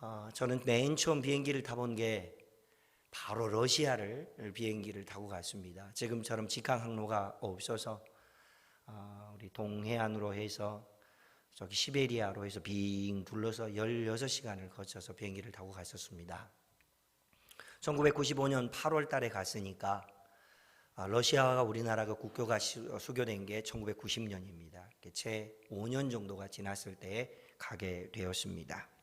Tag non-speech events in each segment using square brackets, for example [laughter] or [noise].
어, 저는 맨 처음 비행기를 타본 게 바로 러시아를 비행기를 타고 갔습니다. 지금처럼 직항 항로가 없어서 어, 우리 동해안으로 해서 저기 시베리아로 해서 빙 둘러서 16시간을 거쳐서 비행기를 타고 갔었습니다. 1995년 8월 달에 갔으니까 아, 러시아와 우리나라가 국교가 시- 수교된 게 1990년입니다. 채 5년 정도가 지났을 때에 가게 되었습니다.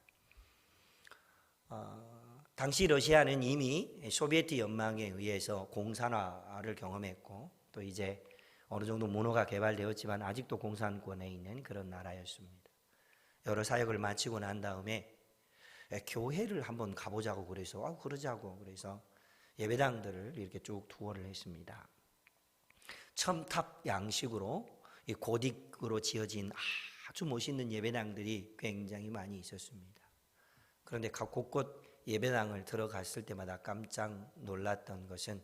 어, 당시 러시아는 이미 소비에트 연맹에 의해서 공산화를 경험했고 또 이제 어느 정도 문호가 개발되었지만 아직도 공산권에 있는 그런 나라였습니다. 여러 사역을 마치고 난 다음에 에, 교회를 한번 가보자고 그래서 아 그러자고 그래서 예배당들을 이렇게 쭉 투어를 했습니다. 첨탑 양식으로 이 고딕으로 지어진 아주 멋있는 예배당들이 굉장히 많이 있었습니다. 그런데 각 곳곳 예배당을 들어갔을 때마다 깜짝 놀랐던 것은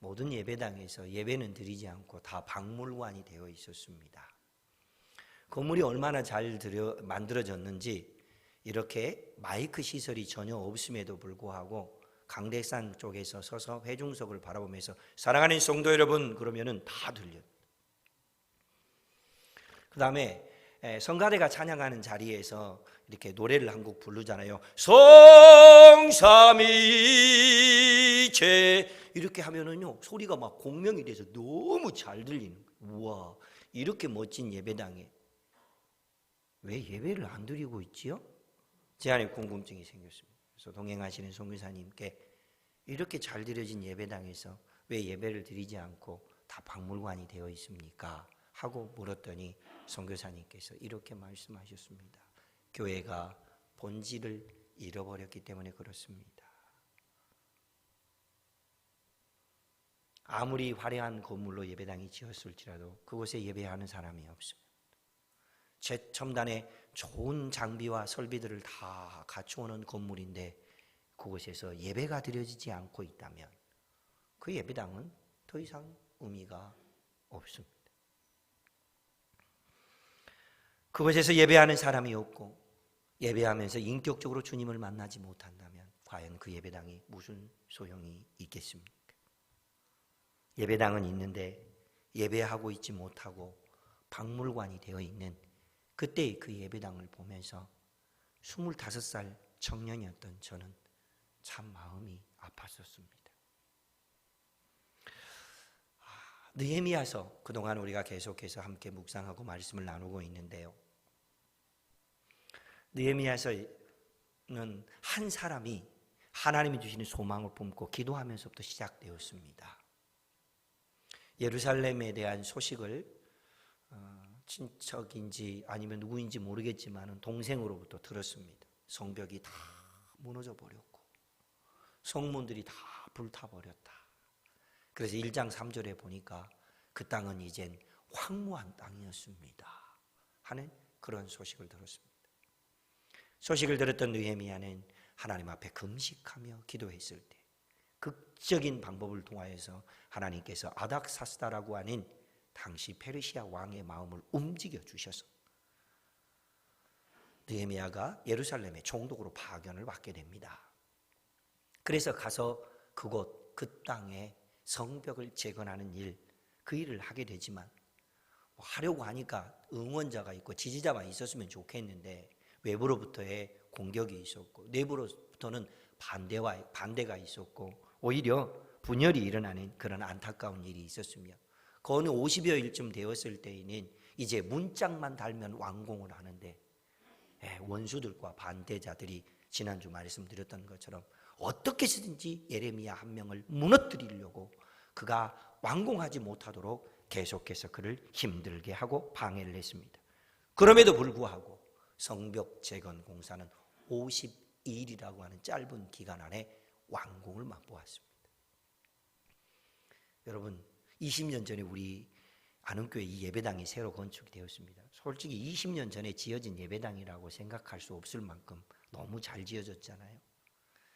모든 예배당에서 예배는 드리지 않고 다 박물관이 되어 있었습니다. 건물이 얼마나 잘 들여, 만들어졌는지 이렇게 마이크 시설이 전혀 없음에도 불구하고 강대산 쪽에서 서서 회중석을 바라보면서 사랑하는 성도 여러분 그러면은 다 들려. 그 다음에 성가대가 찬양하는 자리에서 이렇게 노래를 한 곡 부르잖아요. 성삼위체 이렇게 하면은요 소리가 막 공명이 돼서 너무 잘 들리는. 우와 이렇게 멋진 예배당에 왜 예배를 안 드리고 있지요? 제 안에 궁금증이 생겼습니다. 그래서 동행하시는 송교사님께 이렇게 잘 드려진 예배당에서 왜 예배를 드리지 않고 다 박물관이 되어 있습니까? 하고 물었더니 선교사님께서 이렇게 말씀하셨습니다. 교회가 본질을 잃어버렸기 때문에 그렇습니다. 아무리 화려한 건물로 예배당이 지었을지라도 그곳에 예배하는 사람이 없습니다. 최첨단의 좋은 장비와 설비들을 다 갖추어놓은 건물인데 그곳에서 예배가 드려지지 않고 있다면 그 예배당은 더 이상 의미가 없습니다. 그곳에서 예배하는 사람이 없고 예배하면서 인격적으로 주님을 만나지 못한다면 과연 그 예배당이 무슨 소용이 있겠습니까? 예배당은 있는데 예배하고 있지 못하고 박물관이 되어 있는 그때의 그 예배당을 보면서 25살 청년이었던 저는 참 마음이 아팠었습니다. 아, 느헤미야서 그동안 우리가 계속해서 함께 묵상하고 말씀을 나누고 있는데요. 느헤미야서는 한 사람이 하나님이 주시는 소망을 품고 기도하면서부터 시작되었습니다. 예루살렘에 대한 소식을 어, 친척인지 아니면 누구인지 모르겠지만 동생으로부터 들었습니다. 성벽이 다 무너져 버렸고 성문들이 다 불타 버렸다. 그래서 1장 3절에 보니까 그 땅은 이젠 황무한 땅이었습니다. 하는 그런 소식을 들었습니다. 소식을 들었던 느헤미야는 하나님 앞에 금식하며 기도했을 때 극적인 방법을 통하여서 하나님께서 아닥사스다라고 하는 당시 페르시아 왕의 마음을 움직여 주셔서 느헤미야가 예루살렘의 총독으로 파견을 받게 됩니다. 그래서 가서 그곳 그 땅에 성벽을 재건하는 일, 그 일을 하게 되지만 뭐 하려고 하니까 응원자가 있고 지지자가 있었으면 좋겠는데 외부로부터의 공격이 있었고 내부로부터는 반대와 반대가 있었고 오히려 분열이 일어나는 그런 안타까운 일이 있었으며 그 어느 50여일쯤 되었을 때에는 이제 문짝만 달면 완공을 하는데 예, 원수들과 반대자들이 지난주 말씀드렸던 것처럼 어떻게 해서든지 예레미야 한 명을 무너뜨리려고 그가 완공하지 못하도록 계속해서 그를 힘들게 하고 방해를 했습니다. 그럼에도 불구하고 성벽 재건 공사는 52일이라고 하는 짧은 기간 안에 완공을 맛보았습니다. 여러분 20년 전에 우리 안흥교회 이 예배당이 새로 건축이 되었습니다. 솔직히 20년 전에 지어진 예배당이라고 생각할 수 없을 만큼 너무 잘 지어졌잖아요.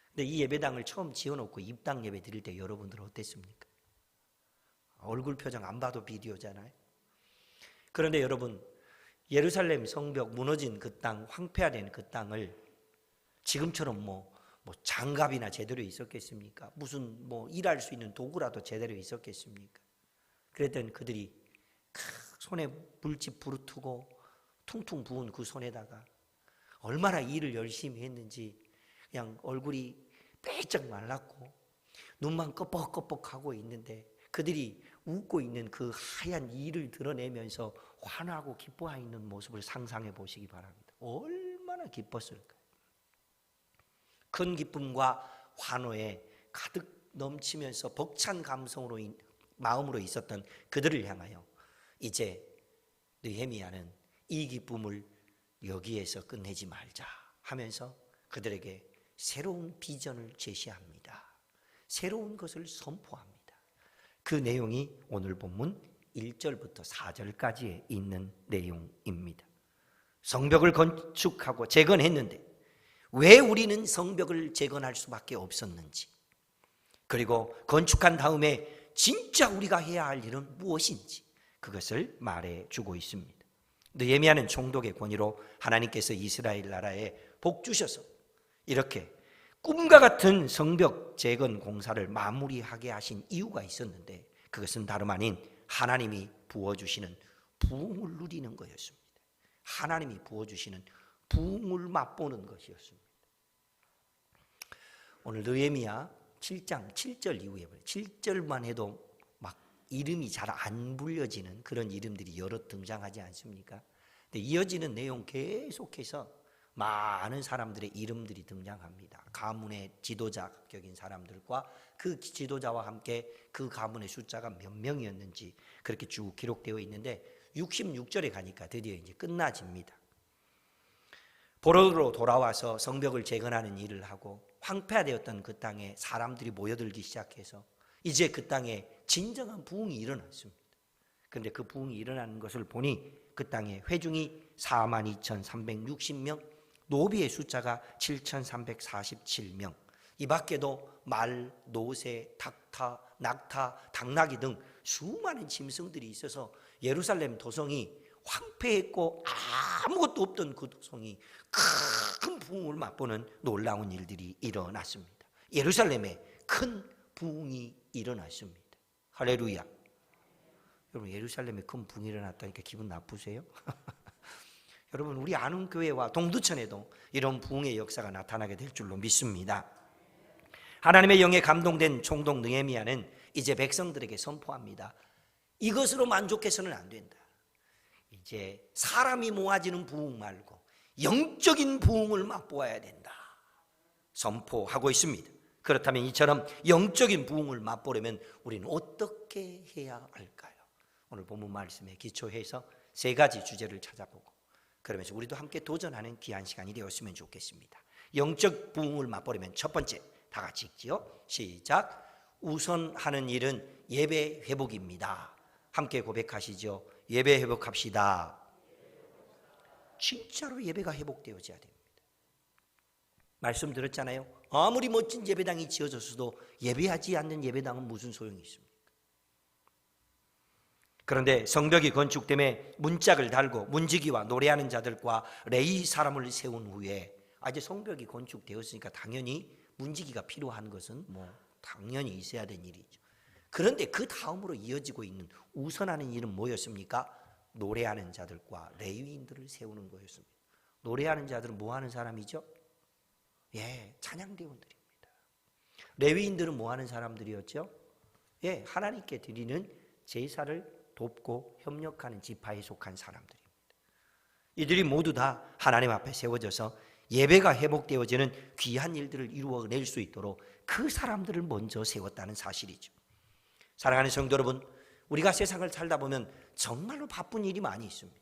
근데 이 예배당을 처음 지어놓고 입당 예배 드릴 때 여러분들 어땠습니까? 얼굴 표정 안 봐도 비디오잖아요. 그런데 여러분 예루살렘 성벽 무너진 그 땅, 황폐화된 그 땅을 지금처럼 뭐, 뭐 장갑이나 제대로 있었겠습니까? 무슨 뭐 일할 수 있는 도구라도 제대로 있었겠습니까? 그랬더니 그들이 크, 손에 물집 부르트고 퉁퉁 부은 그 손에다가 얼마나 일을 열심히 했는지 그냥 얼굴이 빼쩍 말랐고 눈만 꺼뻑꺼뻑하고 있는데 그들이 웃고 있는 그 하얀 이를 드러내면서 환호하고 기뻐하고 있는 모습을 상상해 보시기 바랍니다. 얼마나 기뻤을까요? 큰 기쁨과 환호에 가득 넘치면서 벅찬 감성으로 인- 마음으로 있었던 그들을 향하여 이제 느헤미야는 이 기쁨을 여기에서 끝내지 말자 하면서 그들에게 새로운 비전을 제시합니다. 새로운 것을 선포합니다. 그 내용이 오늘 본문 1절부터 4절까지에 있는 내용입니다. 성벽을 건축하고 재건했는데 왜 우리는 성벽을 재건할 수밖에 없었는지 그리고 건축한 다음에 진짜 우리가 해야 할 일은 무엇인지 그것을 말해 주고 있습니다. 느헤미야는 총독의 권위로 하나님께서 이스라엘 나라에 복 주셔서 이렇게 꿈과 같은 성벽 재건 공사를 마무리하게 하신 이유가 있었는데 그것은 다름 아닌 하나님이 부어 주시는 부흥을 누리는 거였습니다. 하나님이 부어 주시는 부흥을 맛보는 것이었습니다. 오늘 느헤미야 7장 7절 이후에 7절만 해도 막 이름이 잘 안 불려지는 그런 이름들이 여러 등장하지 않습니까? 근데 이어지는 내용 계속해서 많은 사람들의 이름들이 등장합니다. 가문의 지도자격인 사람들과 그 지도자와 함께 그 가문의 숫자가 몇 명이었는지 그렇게 쭉 기록되어 있는데 66절에 가니까 드디어 이제 끝나집니다. 보로로 돌아와서 성벽을 재건하는 일을 하고 황폐화되었던 그 땅에 사람들이 모여들기 시작해서 이제 그 땅에 진정한 부흥이 일어났습니다. 그런데 그 부흥이 일어나는 것을 보니 그 땅에 회중이 42,360명, 노비의 숫자가 7,347명, 이 밖에도 말, 노새, 닭타, 낙타, 당나귀 등 수많은 짐승들이 있어서 예루살렘 도성이 황폐했고 아무것도 없던 그 도성이 큰 부흥을 맛보는 놀라운 일들이 일어났습니다. 예루살렘에 큰 부흥이 일어났습니다. 할렐루야. 여러분 예루살렘에 큰 부흥이 일어났다니까 기분 나쁘세요? [laughs] 여러분 우리 아는 교회와 동두천에도 이런 부흥의 역사가 나타나게 될 줄로 믿습니다. 하나님의 영에 감동된 총독 느헤미야는 이제 백성들에게 선포합니다. 이것으로 만족해서는 안 된다. 이제 사람이 모아지는 부흥 말고 영적인 부흥을 맛보아야 된다. 선포하고 있습니다. 그렇다면 이처럼 영적인 부흥을 맛보려면 우리는 어떻게 해야 할까요? 오늘 본문 말씀에 기초해서 세 가지 주제를 찾아보고 그러면서 우리도 함께 도전하는 귀한 시간이 되었으면 좋겠습니다. 영적 부흥을 맛보려면 첫 번째 다 같이 읽지요. 시작. 우선 하는 일은 예배 회복입니다. 함께 고백하시죠. 예배 회복합시다. 진짜로 예배가 회복되어져야 됩니다. 말씀 들었잖아요. 아무리 멋진 예배당이 지어졌어도 예배하지 않는 예배당은 무슨 소용이 있습니까? 그런데 성벽이 건축됨에 문짝을 달고 문지기와 노래하는 자들과 레이 사람을 세운 후에 아 이제 성벽이 건축되었으니까 당연히 문지기가 필요한 것은 뭐 당연히 있어야 될 일이죠. 그런데 그 다음으로 이어지고 있는 우선하는 일은 뭐였습니까? 노래하는 자들과 레위인들을 세우는 거였습니다. 노래하는 자들은 뭐 하는 사람이죠? 예, 찬양대원들입니다. 레위인들은 뭐 하는 사람들이었죠? 예, 하나님께 드리는 제사를 돕고 협력하는 지파에 속한 사람들입니다. 이들이 모두 다 하나님 앞에 세워져서 예배가 회복되어지는 귀한 일들을 이루어낼 수 있도록 그 사람들을 먼저 세웠다는 사실이죠. 사랑하는 성도 여러분, 우리가 세상을 살다 보면 정말로 바쁜 일이 많이 있습니다.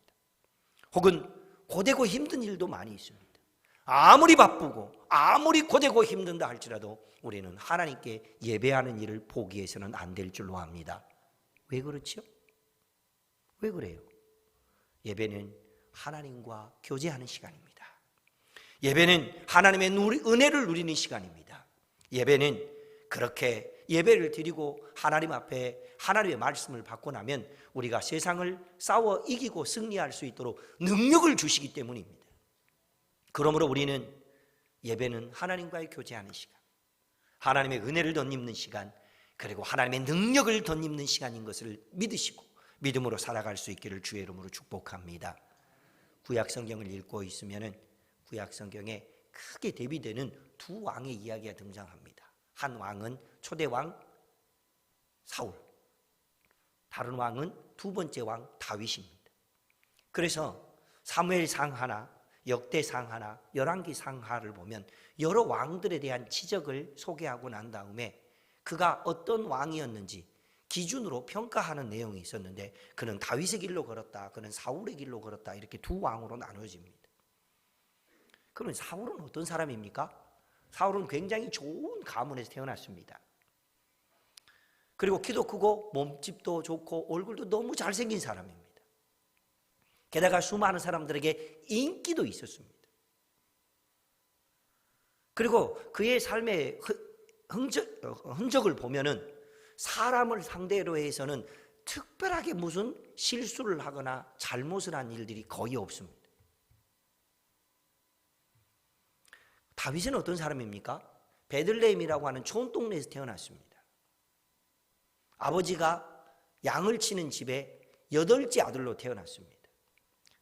혹은 고되고 힘든 일도 많이 있습니다. 아무리 바쁘고 아무리 고되고 힘든다 할지라도 우리는 하나님께 예배하는 일을 포기해서는 안 될 줄로 압니다. 왜 그렇죠? 왜 그래요? 예배는 하나님과 교제하는 시간입니다. 예배는 하나님의 은혜를 누리는 시간입니다. 예배는 그렇게 예배를 드리고 하나님 앞에 하나님의 말씀을 받고 나면 우리가 세상을 싸워 이기고 승리할 수 있도록 능력을 주시기 때문입니다. 그러므로 우리는 예배는 하나님과의 교제하는 시간, 하나님의 은혜를 덧입는 시간, 그리고 하나님의 능력을 덧입는 시간인 것을 믿으시고 믿음으로 살아갈 수 있기를 주의 이름으로 축복합니다. 구약 성경을 읽고 있으면은 구약 성경에 크게 대비되는 두 왕의 이야기가 등장합니다. 한 왕은 초대 왕 사울, 다른 왕은 두 번째 왕 다윗입니다. 그래서 사무엘상 하나, 역대상 하나, 열왕기상 하를 보면 여러 왕들에 대한 지적을 소개하고 난 다음에 그가 어떤 왕이었는지 기준으로 평가하는 내용이 있었는데 그는 다윗의 길로 걸었다, 그는 사울의 길로 걸었다 이렇게 두 왕으로 나누어집니다. 그러면 사울은 어떤 사람입니까? 사울은 굉장히 좋은 가문에서 태어났습니다. 그리고 키도 크고 몸집도 좋고 얼굴도 너무 잘생긴 사람입니다. 게다가 수많은 사람들에게 인기도 있었습니다. 그리고 그의 삶의 흔적, 흔적을 보면은 사람을 상대로 해서는 특별하게 무슨 실수를 하거나 잘못을 한 일들이 거의 없습니다. 다윗은 어떤 사람입니까? 베들레헴이라고 하는 촌 동네에서 태어났습니다. 아버지가 양을 치는 집에 여덟째 아들로 태어났습니다.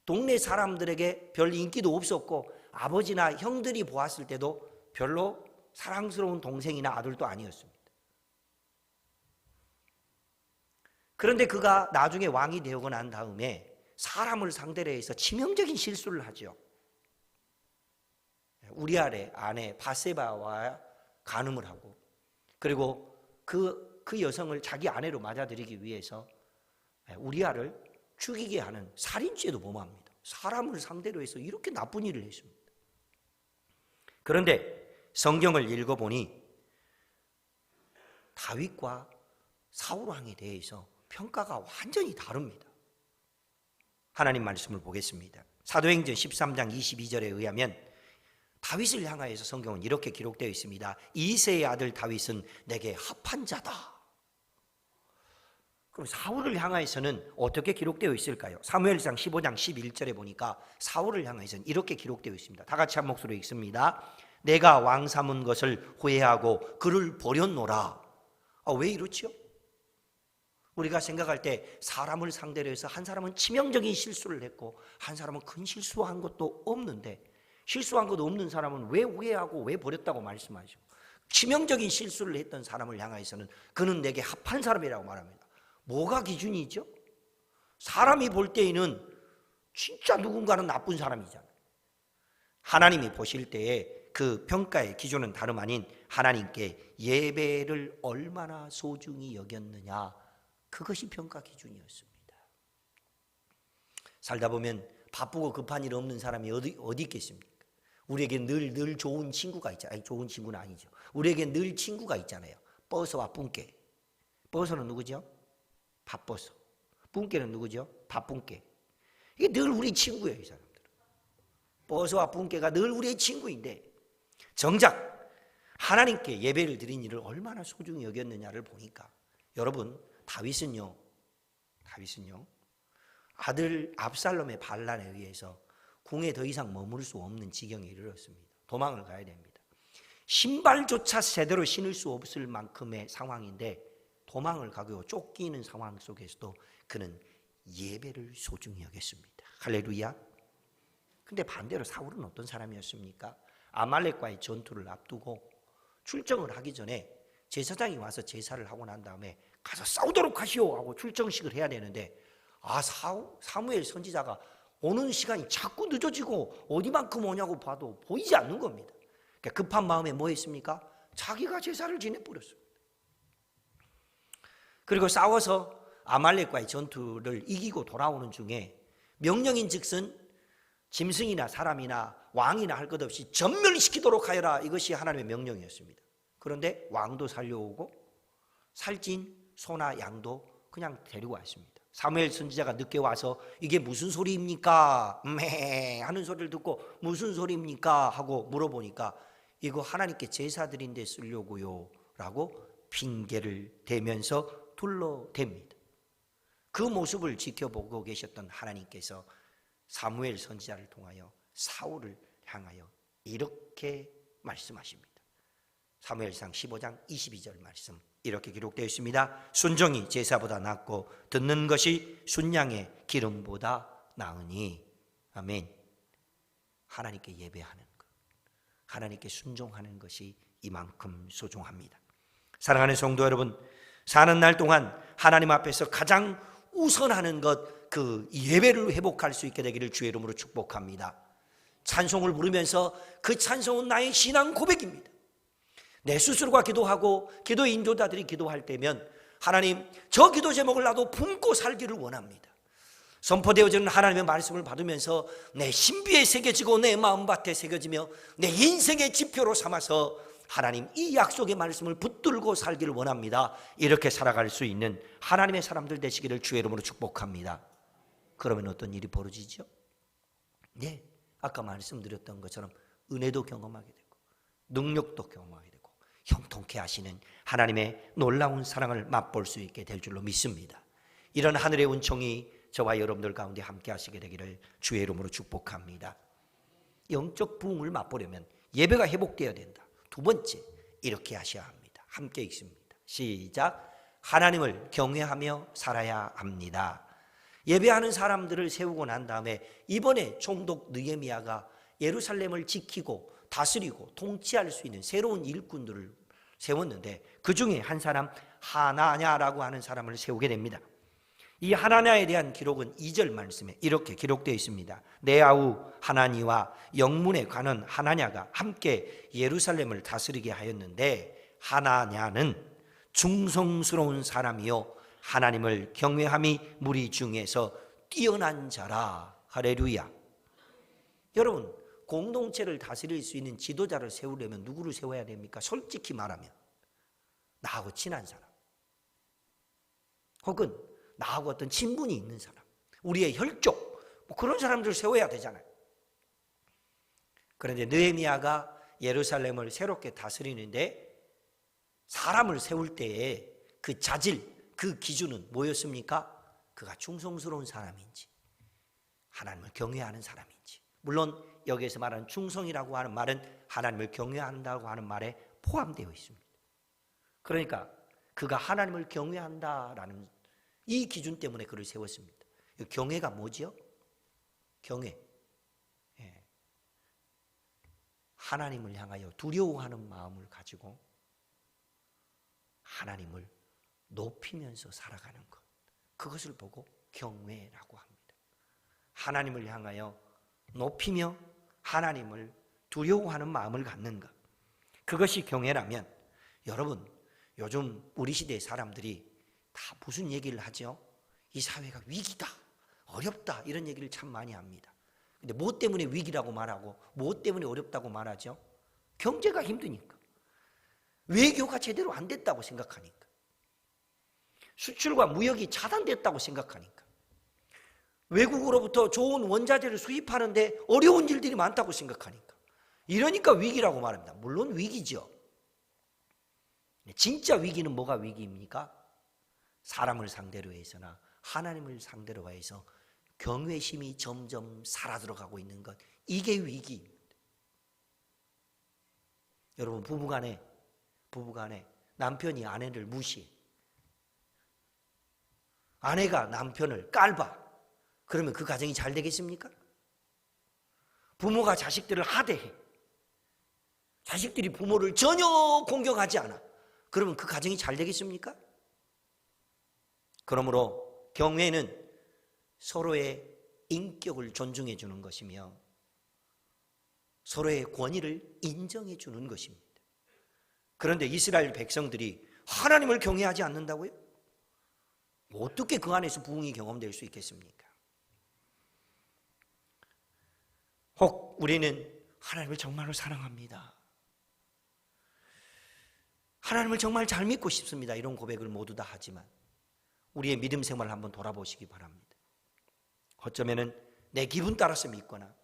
동네 사람들에게 별 인기도 없었고 아버지나 형들이 보았을 때도 별로 사랑스러운 동생이나 아들도 아니었습니다. 그런데 그가 나중에 왕이 되고 난 다음에 사람을 상대로 해서 치명적인 실수를 하죠. 우리 아래 아내 바세바와 간음을 하고 그리고 그, 그 여성을 자기 아내로 맞아들이기 위해서 우리아를 죽이게 하는 살인죄도 범합니다. 사람을 상대로 해서 이렇게 나쁜 일을 했습니다. 그런데 성경을 읽어보니 다윗과 사울 왕에 대해서 평가가 완전히 다릅니다. 하나님 말씀을 보겠습니다. 사도행전 13장 22절에 의하면 다윗을 향하여서 성경은 이렇게 기록되어 있습니다. 이세의 아들 다윗은 내게 합한 자다. 그럼 사울을 향하여서는 어떻게 기록되어 있을까요? 사무엘상 15장 11절에 보니까 사울을 향하여서는 이렇게 기록되어 있습니다. 다 같이 한 목소리로 읽습니다. 내가 왕 삼은 것을 후회하고 그를 버렸노라. 아, 왜 이렇지요? 우리가 생각할 때 사람을 상대로 해서 한 사람은 치명적인 실수를 했고 한 사람은 큰 실수한 것도 없는데 실수한 것도 없는 사람은 왜 후회하고 왜 버렸다고 말씀하시고 치명적인 실수를 했던 사람을 향하여서는 그는 내게 합한 사람이라고 말합니다. 뭐가 기준이죠? 사람이 볼 때에는 진짜 누군가는 나쁜 사람이잖아요. 하나님이 보실 때에 그 평가의 기준은 다름 아닌 하나님께 예배를 얼마나 소중히 여겼느냐 그것이 평가 기준이었습니다. 살다 보면 바쁘고 급한 일 없는 사람이 어디 어디 있겠습니까? 우리에게 늘 늘 좋은 친구가 있잖아요. 아니, 좋은 친구는 아니죠. 우리에게 늘 친구가 있잖아요. 버스와 뿡께. 버스는 누구죠? 바빠서. 뿡께는 누구죠? 바쁜께. 이게 늘 우리 친구예요, 이 사람들은. 버스와 뿡께가 늘 우리의 친구인데 정작 하나님께 예배를 드린 일을 얼마나 소중히 여겼느냐를 보니까 여러분 다윗은요. 다윗은요. 아들 압살롬의 반란에 의해서 궁에 더 이상 머물 수 없는 지경에 이르렀습니다. 도망을 가야 됩니다. 신발조차 제대로 신을 수 없을 만큼의 상황인데 도망을 가고 쫓기는 상황 속에서도 그는 예배를 소중히 여겼습니다. 할렐루야. 근데 반대로 사울은 어떤 사람이었습니까? 아말렉과의 전투를 앞두고 출정을 하기 전에 제사장이 와서 제사를 하고 난 다음에 가서 싸우도록 하시오 하고 출정식을 해야 되는데 아 사, 사무엘 선지자가 오는 시간이 자꾸 늦어지고 어디만큼 오냐고 봐도 보이지 않는 겁니다. 그러니까 급한 마음에 뭐 했습니까? 자기가 제사를 지내버렸어요. 그리고 싸워서 아말렉과의 전투를 이기고 돌아오는 중에 명령인 즉슨 짐승이나 사람이나 왕이나 할 것 없이 전멸시키도록 하여라 이것이 하나님의 명령이었습니다. 그런데 왕도 살려오고 살찐 소나 양도 그냥 데리고 왔습니다. 사무엘 선지자가 늦게 와서 이게 무슨 소리입니까? 매 하는 소리를 듣고 무슨 소리입니까? 하고 물어보니까 이거 하나님께 제사 드린 데 쓰려고요. 라고 핑계를 대면서 둘러댑니다. 그 모습을 지켜보고 계셨던 하나님께서 사무엘 선지자를 통하여 사울을 향하여 이렇게 말씀하십니다. 사무엘상 15장 22절 말씀 이렇게 기록되어 있습니다. 순종이 제사보다 낫고 듣는 것이 순양의 기름보다 나으니 아멘. 하나님께 예배하는 것, 하나님께 순종하는 것이 이만큼 소중합니다. 사랑하는 성도 여러분, 사는 날 동안 하나님 앞에서 가장 우선하는 것, 그 예배를 회복할 수 있게 되기를 주의 이름으로 축복합니다. 찬송을 부르면서 그 찬송은 나의 신앙 고백입니다. 내 스스로가 기도하고 기도 인도자들이 기도할 때면 하나님 저 기도 제목을 나도 품고 살기를 원합니다. 선포되어지는 하나님의 말씀을 받으면서 내 신비에 새겨지고 내 마음밭에 새겨지며 내 인생의 지표로 삼아서 하나님 이 약속의 말씀을 붙들고 살기를 원합니다. 이렇게 살아갈 수 있는 하나님의 사람들 되시기를 주의 이름으로 축복합니다. 그러면 어떤 일이 벌어지죠? 네, 아까 말씀드렸던 것처럼 은혜도 경험하게 되고 능력도 경험하게 형통케 하시는 하나님의 놀라운 사랑을 맛볼 수 있게 될 줄로 믿습니다. 이런 하늘의 은총이 저와 여러분들 가운데 함께 하시게 되기를 주의 이름으로 축복합니다. 영적 부흥을 맛보려면 예배가 회복되어야 된다. 두 번째, 이렇게 하셔야 합니다. 함께 읽습니다. 시작. 하나님을 경외하며 살아야 합니다. 예배하는 사람들을 세우고 난 다음에 이번에 총독 느헤미야가 예루살렘을 지키고 다스리고 통치할 수 있는 새로운 일꾼들을 세웠는데 그 중에 한 사람 하나냐라고 하는 사람을 세우게 됩니다. 이 하나냐에 대한 기록은 2절 말씀에 이렇게 기록되어 있습니다. 내 아우 하나니와 영문에 관한 하나냐가 함께 예루살렘을 다스리게 하였는데 하나냐는 중성스러운 사람이요 하나님을 경외함이 무리 중에서 뛰어난 자라 할렐루야. 여러분 공동체를 다스릴 수 있는 지도자를 세우려면 누구를 세워야 됩니까? 솔직히 말하면 나하고 친한 사람 혹은 나하고 어떤 친분이 있는 사람 우리의 혈족 뭐 그런 사람들을 세워야 되잖아요. 그런데 느헤미야가 예루살렘을 새롭게 다스리는데 사람을 세울 때에 그 자질 그 기준은 뭐였습니까? 그가 충성스러운 사람인지 하나님을 경외하는 사람인지 물론 여기에서 말하는 충성이라고 하는 말은 하나님을 경외한다고 하는 말에 포함되어 있습니다. 그러니까 그가 하나님을 경외한다라는 이 기준 때문에 그를 세웠습니다. 경외가 뭐지요? 경외. 예. 하나님을 향하여 두려워하는 마음을 가지고 하나님을 높이면서 살아가는 것. 그것을 보고 경외라고 합니다. 하나님을 향하여 높이며 하나님을 두려워하는 마음을 갖는 것. 그것이 경외라면 여러분 요즘 우리 시대 사람들이 다 무슨 얘기를 하죠? 이 사회가 위기다, 어렵다 이런 얘기를 참 많이 합니다. 근데 뭐 때문에 위기라고 말하고 뭐 때문에 어렵다고 말하죠? 경제가 힘드니까. 외교가 제대로 안 됐다고 생각하니까. 수출과 무역이 차단됐다고 생각하니까. 외국으로부터 좋은 원자재를 수입하는데 어려운 일들이 많다고 생각하니까. 이러니까 위기라고 말합니다. 물론 위기죠. 진짜 위기는 뭐가 위기입니까? 사람을 상대로 해서나 하나님을 상대로 해서 경외심이 점점 사라들어가고 있는 것. 이게 위기입니다. 여러분 부부간에 부부간에 남편이 아내를 무시해. 아내가 남편을 깔봐. 그러면 그 가정이 잘 되겠습니까? 부모가 자식들을 하대해. 자식들이 부모를 전혀 공격하지 않아. 그러면 그 가정이 잘 되겠습니까? 그러므로 경외는 서로의 인격을 존중해 주는 것이며 서로의 권위를 인정해 주는 것입니다. 그런데 이스라엘 백성들이 하나님을 경외하지 않는다고요? 어떻게 그 안에서 부흥이 경험될 수 있겠습니까? 혹 우리는 하나님을 정말로 사랑합니다. 하나님을 정말 잘 믿고 싶습니다. 이런 고백을 모두 다 하지만 우리의 믿음 생활을 한번 돌아보시기 바랍니다. 어쩌면은 내 기분 따라서 믿거나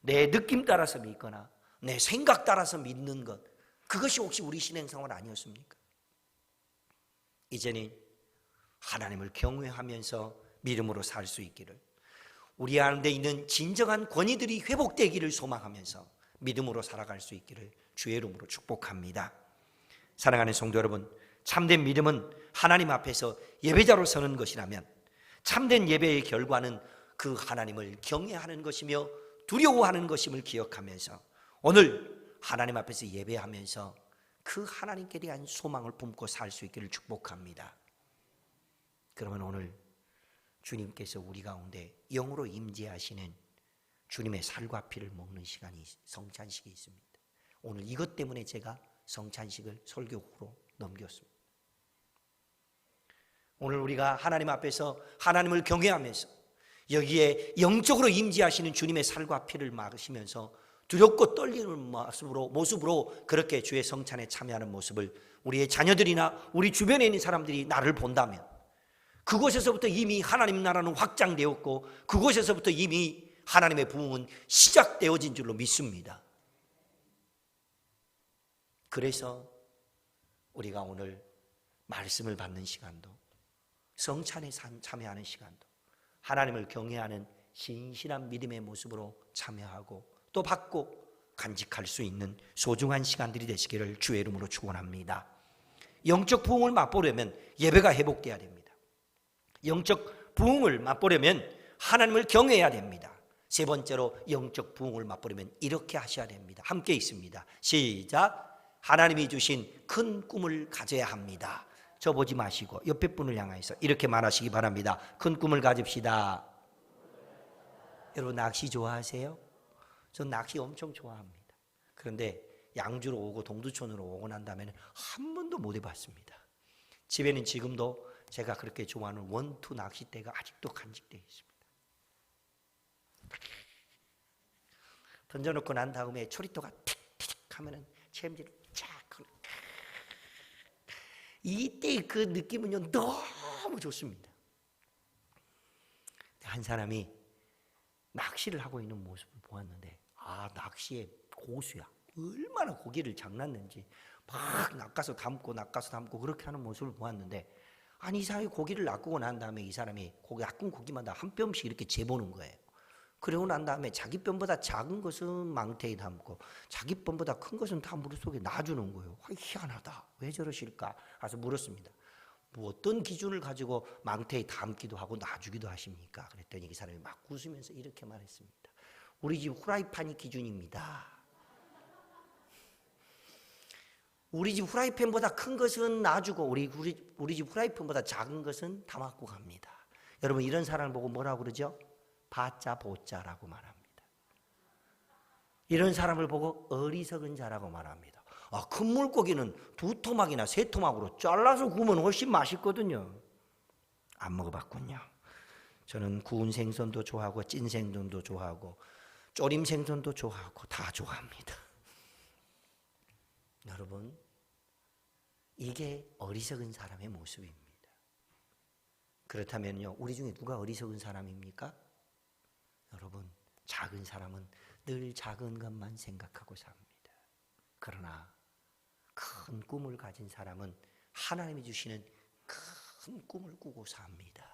내 느낌 따라서 믿거나 내 생각 따라서 믿는 것 그것이 혹시 우리 신앙 생활 아니었습니까? 이제는 하나님을 경외하면서 믿음으로 살 수 있기를 우리 안에 있는 진정한 권위들이 회복되기를 소망하면서 믿음으로 살아갈 수 있기를 주의 이름으로 축복합니다. 사랑하는 성도 여러분, 참된 믿음은 하나님 앞에서 예배자로 서는 것이라면 참된 예배의 결과는 그 하나님을 경외하는 것이며 두려워하는 것임을 기억하면서 오늘 하나님 앞에서 예배하면서 그 하나님께 대한 소망을 품고 살 수 있기를 축복합니다. 그러면 오늘 주님께서 우리 가운데 영으로 임재하시는 주님의 살과 피를 먹는 시간이 성찬식이 있습니다. 오늘 이것 때문에 제가 성찬식을 설교로 넘겼습니다. 오늘 우리가 하나님 앞에서 하나님을 경외하면서 여기에 영적으로 임재하시는 주님의 살과 피를 마시면서 두렵고 떨리는 모습으로 모습으로 그렇게 주의 성찬에 참여하는 모습을 우리의 자녀들이나 우리 주변에 있는 사람들이 나를 본다면 그곳에서부터 이미 하나님 나라는 확장되었고 그곳에서부터 이미 하나님의 부흥은 시작되어진 줄로 믿습니다. 그래서 우리가 오늘 말씀을 받는 시간도 성찬에 참여하는 시간도 하나님을 경외하는 신실한 믿음의 모습으로 참여하고 또 받고 간직할 수 있는 소중한 시간들이 되시기를 주의 이름으로 축원합니다. 영적 부흥을 맛보려면 예배가 회복돼야 됩니다. 영적 부흥을 맛보려면 하나님을 경외해야 됩니다. 세 번째로 영적 부흥을 맛보려면 이렇게 하셔야 됩니다. 함께 있습니다. 시작. 하나님이 주신 큰 꿈을 가져야 합니다. 저 보지 마시고 옆에 분을 향해서 이렇게 말하시기 바랍니다. 큰 꿈을 가집시다. 여러분 낚시 좋아하세요? 전 낚시 엄청 좋아합니다. 그런데 양주로 오고 동두천으로 오고 난 다음에는 한 번도 못 해봤습니다. 집에는 지금도 제가 그렇게 좋아하는 원투 낚싯대가 아직도 간직되어 있습니다. 던져놓고 난 다음에 초리토가 틱틱 하면은 챔질을 쫙. 이때 그 느낌은요 너무 좋습니다. 한 사람이 낚시를 하고 있는 모습을 보았는데 아 낚시의 고수야. 얼마나 고기를 장났는지 막 낚아서 담고 낚아서 담고 그렇게 하는 모습을 보았는데 아니 이 사람이 고기를 낚고 난 다음에 이 사람이 고기 낚은 고기마다 한 뼘씩 이렇게 재보는 거예요. 그러고 난 다음에 자기 뼘보다 작은 것은 망태에 담고 자기 뼘보다 큰 것은 다 무릎 속에 놔주는 거예요. 아, 희한하다. 왜 저러실까? 가서 물었습니다. 뭐 어떤 기준을 가지고 망태에 담기도 하고 놔주기도 하십니까? 그랬더니 이 사람이 막 웃으면서 이렇게 말했습니다. 우리 집 후라이팬이 기준입니다. 우리 집 후라이팬보다 큰 것은 놔주고 우리, 우리, 우리 집 후라이팬보다 작은 것은 담았고 갑니다. 여러분 이런 사람을 보고 뭐라고 그러죠? 바자 보자라고 말합니다. 이런 사람을 보고 어리석은 자라고 말합니다. 아, 큰 물고기는 두 토막이나 세 토막으로 잘라서 구우면 훨씬 맛있거든요. 안 먹어봤군요. 저는 구운 생선도 좋아하고 찐 생선도 좋아하고 조림 생선도 좋아하고 다 좋아합니다. 여러분, 이게 어리석은 사람의 모습입니다. 그렇다면요, 우리 중에 누가 어리석은 사람입니까? 여러분, 작은 사람은 늘 작은 것만 생각하고 삽니다. 그러나 큰 꿈을 가진 사람은 하나님이 주시는 큰 꿈을 꾸고 삽니다.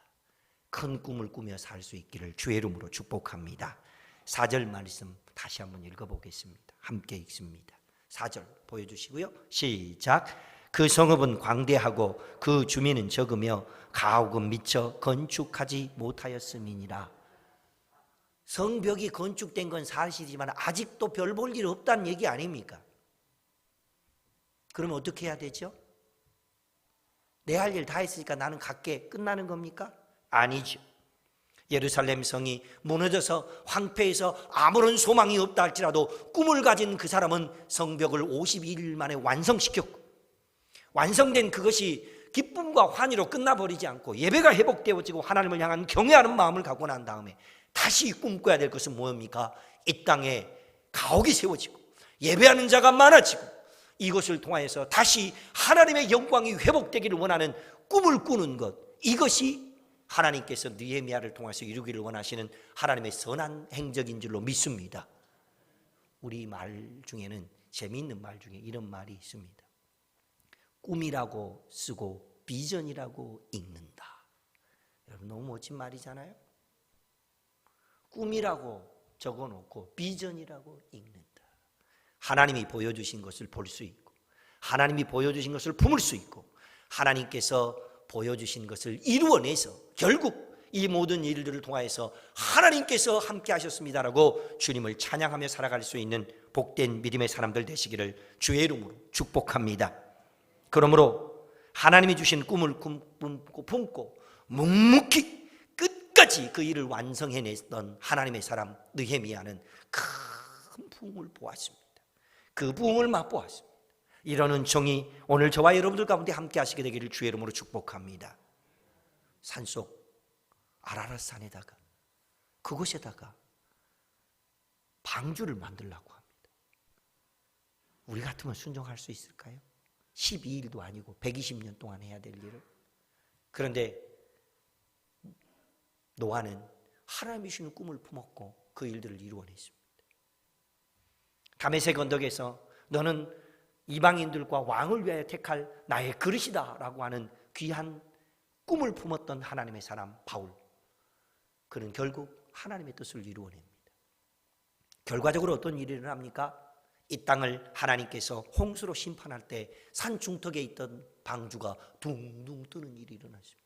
큰 꿈을 꾸며 살 수 있기를 주의 이름으로 축복합니다. 4절 말씀 다시 한번 읽어보겠습니다. 함께 읽습니다. 4절 보여주시고요. 시작. 그 성읍은 광대하고 그 주민은 적으며 가옥은 미처 건축하지 못하였음이니라. 성벽이 건축된 건 사실이지만 아직도 별 볼 일 없다는 얘기 아닙니까? 그러면 어떻게 해야 되죠? 내 할 일 다 했으니까 나는 갈게 끝나는 겁니까? 아니죠. 예루살렘 성이 무너져서 황폐해서 아무런 소망이 없다 할지라도 꿈을 가진 그 사람은 성벽을 52일 만에 완성시켰고 완성된 그것이 기쁨과 환희로 끝나버리지 않고 예배가 회복되어지고 하나님을 향한 경외하는 마음을 갖고 난 다음에 다시 꿈꿔야 될 것은 뭐입니까? 이 땅에 가옥이 세워지고 예배하는 자가 많아지고 이것을 통하여서 다시 하나님의 영광이 회복되기를 원하는 꿈을 꾸는 것 이것이 하나님께서 느헤미야를 통해서 이루기를 원하시는 하나님의 선한 행적인 줄로 믿습니다. 우리 말 중에는 재미있는 말 중에 이런 말이 있습니다. 꿈이라고 쓰고 비전이라고 읽는다. 여러분 너무 멋진 말이잖아요. 꿈이라고 적어놓고 비전이라고 읽는다. 하나님이 보여주신 것을 볼 수 있고 하나님이 보여주신 것을 품을 수 있고 하나님께서 보여주신 것을 이루어내서 결국 이 모든 일들을 통하여서 하나님께서 함께 하셨습니다라고 주님을 찬양하며 살아갈 수 있는 복된 믿음의 사람들 되시기를 주의 이름으로 축복합니다. 그러므로 하나님이 주신 꿈을 꿈고 품고 묵묵히 끝까지 그 일을 완성해냈던 하나님의 사람 느헤미야는 큰 부흥을 보았습니다. 그 부흥을 맛보았습니다. 이런 은총이 오늘 저와 여러분들 가운데 함께 하시게 되기를 주의 이름으로 축복합니다. 산속 아라랏 산에다가 그곳에다가 방주를 만들라고 합니다. 우리 같으면 순종할 수 있을까요? 12일도 아니고 120년 동안 해야 될 일을. 그런데 노아는 하나님이 주는 꿈을 품었고 그 일들을 이루어냈습니다. 담에색 언덕에서 너는 이방인들과 왕을 위하여 택할 나의 그릇이다라고 하는 귀한 꿈을 품었던 하나님의 사람 바울. 그는 결국 하나님의 뜻을 이루어냅니다. 결과적으로 어떤 일이 일어납니까? 이 땅을 하나님께서 홍수로 심판할 때 산 중턱에 있던 방주가 둥둥 뜨는 일이 일어났습니다.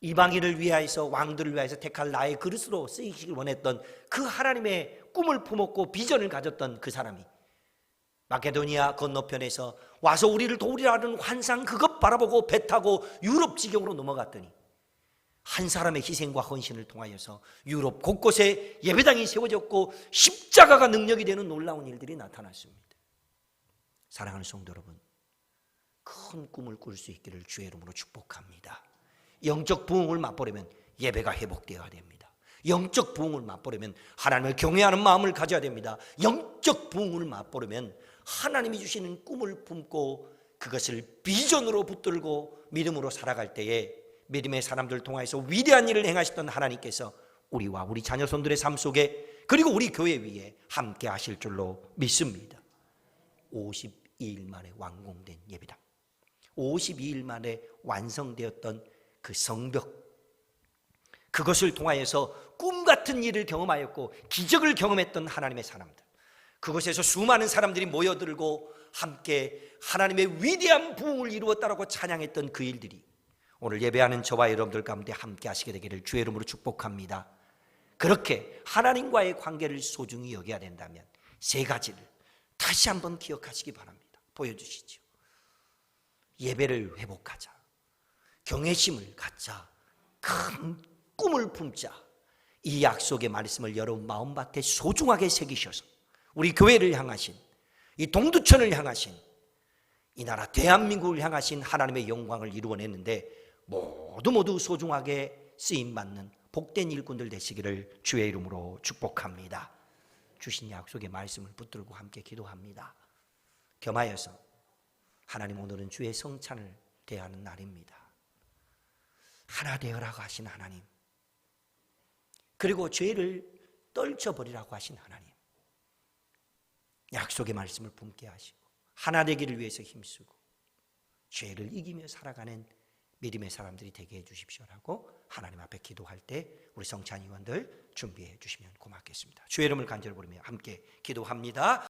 이방인을 위하여서 왕들을 위하여서 택할 나의 그릇으로 쓰이시길 원했던 그 하나님의 꿈을 품었고 비전을 가졌던 그 사람이 마케도니아 건너편에서 와서 우리를 도우리라는 환상 그것 바라보고 배 타고 유럽 지경으로 넘어갔더니 한 사람의 희생과 헌신을 통하여서 유럽 곳곳에 예배당이 세워졌고 십자가가 능력이 되는 놀라운 일들이 나타났습니다. 사랑하는 성도 여러분, 큰 꿈을 꿀 수 있기를 주의 이름으로 축복합니다. 영적 부흥을 맛보려면 예배가 회복되어야 됩니다. 영적 부흥을 맛보려면 하나님을 경외하는 마음을 가져야 됩니다. 영적 부흥을 맛보려면 하나님이 주시는 꿈을 품고 그것을 비전으로 붙들고 믿음으로 살아갈 때에 믿음의 사람들 통하여서 위대한 일을 행하셨던 하나님께서 우리와 우리 자녀 손들의 삶 속에 그리고 우리 교회 위에 함께 하실 줄로 믿습니다. 52일 만에 완공된 예배당. 52일 만에 완성되었던 그 성벽. 그것을 통하여서 꿈 같은 일을 경험하였고 기적을 경험했던 하나님의 사람들. 그곳에서 수많은 사람들이 모여들고 함께 하나님의 위대한 부흥을 이루었다라고 찬양했던 그 일들이 오늘 예배하는 저와 여러분들 가운데 함께 하시게 되기를 주의 이름으로 축복합니다. 그렇게 하나님과의 관계를 소중히 여겨야 된다면 세 가지를 다시 한번 기억하시기 바랍니다. 보여주시죠. 예배를 회복하자. 경외심을 갖자. 큰 꿈을 품자. 이 약속의 말씀을 여러분 마음밭에 소중하게 새기셔서 우리 교회를 향하신 이 동두천을 향하신 이 나라 대한민국을 향하신 하나님의 영광을 이루어냈는데 모두 모두 소중하게 쓰임 받는 복된 일꾼들 되시기를 주의 이름으로 축복합니다. 주신 약속의 말씀을 붙들고 함께 기도합니다. 겸하여서 하나님 오늘은 주의 성찬을 대하는 날입니다. 하나 되어라고 하신 하나님. 그리고 죄를 떨쳐버리라고 하신 하나님. 약속의 말씀을 품게 하시고 하나 되기를 위해서 힘쓰고 죄를 이기며 살아가는 믿음의 사람들이 되게 해 주십시오라고 하나님 앞에 기도할 때 우리 성찬위원들 준비해 주시면 고맙겠습니다. 주의 이름을 간절히 부르며 함께 기도합니다.